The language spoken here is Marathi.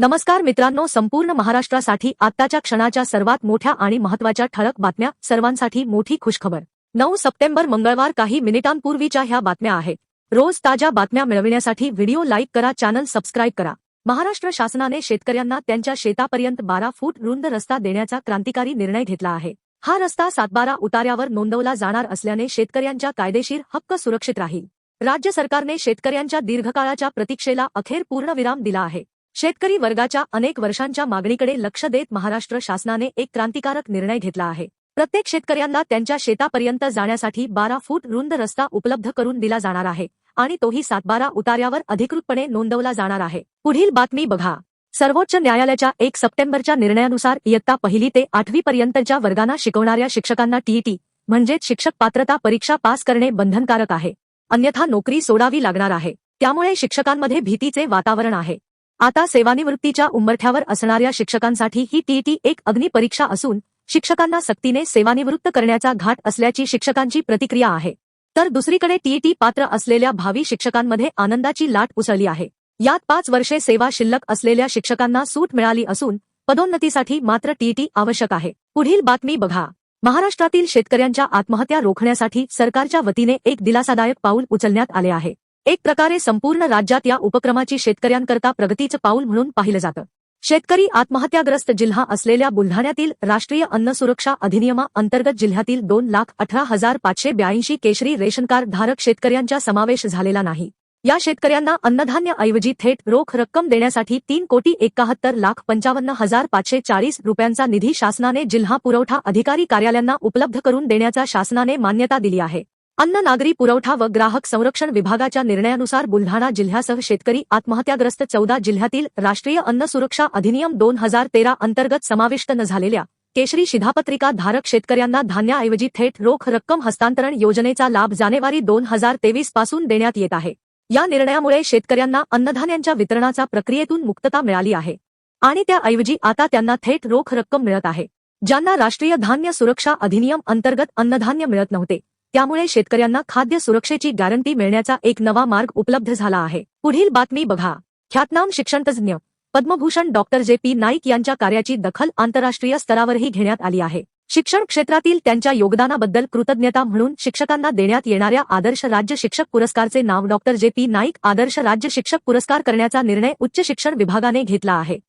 नमस्कार मित्रांनो संपूर्ण महाराष्ट्रासाठी आत्ताच्या क्षणाच्या सर्वात मोठ्या आणि महत्त्वाच्या ठळक बातम्या सर्वांसाठी मोठी खुशखबर. नऊ सप्टेंबर मंगळवार काही मिनिटांपूर्वीच्या ह्या बातम्या आहेत. रोज ताज्या बातम्या मिळविण्यासाठी व्हिडिओ लाईक करा चॅनल सबस्क्राईब करा. महाराष्ट्र शासनाने शेतकऱ्यांना त्यांच्या शेतापर्यंत बारा फूट रुंद रस्ता देण्याचा क्रांतिकारी निर्णय घेतला आहे. हा रस्ता सातबारा उतार्यावर नोंदवला जाणार असल्याने शेतकऱ्यांच्या कायदेशीर हक्क सुरक्षित राहील. राज्य सरकारने शेतकऱ्यांच्या दीर्घकाळाच्या प्रतीक्षेला अखेर पूर्णविराम दिला आहे. शेतकरी वर्गाच्या अनेक वर्षांच्या मागणीकडे लक्ष देत महाराष्ट्र शासनाने एक क्रांतिकारक निर्णय घेतला आहे. प्रत्येक शेतकऱ्यांना त्यांच्या शेतापर्यंत जाण्यासाठी बारा फूट रुंद रस्ता उपलब्ध करून दिला जाणार आहे आणि तोही सातबारा उतार्यावर अधिकृतपणे नोंदवला जाणार आहे. पुढील बातमी बघा. सर्वोच्च न्यायालयाच्या एक सप्टेंबरच्या निर्णयानुसार इयत्ता पहिली ते आठवी पर्यंतच्या वर्गांना शिकवणाऱ्या शिक्षकांना टीईटी म्हणजेच शिक्षक पात्रता परीक्षा पास करणे बंधनकारक आहे. अन्यथा नोकरी सोडावी लागणार आहे. त्यामुळे शिक्षकांमध्ये भीतीचे वातावरण आहे. आता सेवानिवृत्तीच्या उंबरठ्यावर असणाऱ्या शिक्षकांसाठी ही टीईटी एक अग्निपरीक्षा असून शिक्षकांना सक्तीने सेवानिवृत्त करण्याचा घाट असल्याची शिक्षकांची प्रतिक्रिया आहे. तर दुसरीकडे टीईटी पात्र असलेल्या भावी शिक्षकांमध्ये आनंदाची लाट उसळली आहे. यात पाच वर्षे सेवा शिल्लक असलेल्या शिक्षकांना सूट मिळाली असून पदोन्नतीसाठी मात्र टीईटी आवश्यक आहे. पुढील बातमी बघा. महाराष्ट्रातील शेतकऱ्यांच्या आत्महत्या रोखण्यासाठी सरकारच्या वतीने एक दिलासादायक पाऊल उचलण्यात आले आहे. एक प्रकारे संपूर्ण राज्यात या उपक्रमाची शेतकऱ्यांकरता प्रगतीचं पाऊल म्हणून पाहिलं जातं. शेतकरी आत्महत्याग्रस्त जिल्हा असलेल्या बुलढाण्यातील राष्ट्रीय अन्न सुरक्षा अधिनियमा अंतर्गत जिल्ह्यातील दोन लाख अठरा हजार पाचशे ब्याऐंशी केशरी रेशन कार्ड धारक शेतकऱ्यांचा समावेश झालेला नाही. या शेतकऱ्यांना अन्नधान्याऐवजी थेट रोख रक्कम देण्यासाठी तीन कोटी एकाहत्तर लाख पंचावन्न हजार पाचशे चाळीस रुपयांचा निधी शासनाने जिल्हा पुरवठा अधिकारी कार्यालयांना उपलब्ध करून देण्याचा शासनाने मान्यता दिली आहे. अन्न नागरी पुरवठा व ग्राहक संरक्षण विभागाच्या निर्णयानुसार बुलढाणा जिल्ह्यासह शेतकरी आत्महत्याग्रस्त चौदा जिल्ह्यातील राष्ट्रीय अन्न सुरक्षा अधिनियम दोन हजार तेरा अंतर्गत समाविष्ट न झालेल्या केशरी शिधापत्रिका धारक शेतकऱ्यांना धान्याऐवजी थेट रोख रक्कम हस्तांतरण योजनेचा लाभ जानेवारी दोन हजार तेवीसपासून देण्यात येत आहे. या निर्णयामुळे शेतकऱ्यांना अन्नधान्यांच्या वितरणाचा प्रक्रियेतून मुक्तता मिळाली आहे आणि त्याऐवजी आता त्यांना थेट रोख रक्कम मिळत आहे. ज्यांना राष्ट्रीय धान्य सुरक्षा अधिनियम अंतर्गत अन्नधान्य मिळत नव्हते त्यामुळे शेतकऱ्यांना खाद्य सुरक्षेची गॅरंटी मिळण्याचा एक नवा मार्ग उपलब्ध झाला आहे. पुढील बातमी बघा. ख्यातनाम शिक्षणतज्ज्ञ Padmabhushan doctor J. P. Naik यांच्या कार्याची दखल आंतरराष्ट्रीय स्तरावरही घेण्यात आली आहे. शिक्षण क्षेत्रातील त्यांच्या योगदानाबद्दल कृतज्ञता म्हणून शिक्षकांना देण्यात येणाऱ्या आदर्श राज्य शिक्षक पुरस्कारचे नाव डॉक्टर जे. पी. नाईक आदर्श राज्य शिक्षक पुरस्कार करण्याचा निर्णय उच्च शिक्षण विभागाने घेतला आहे.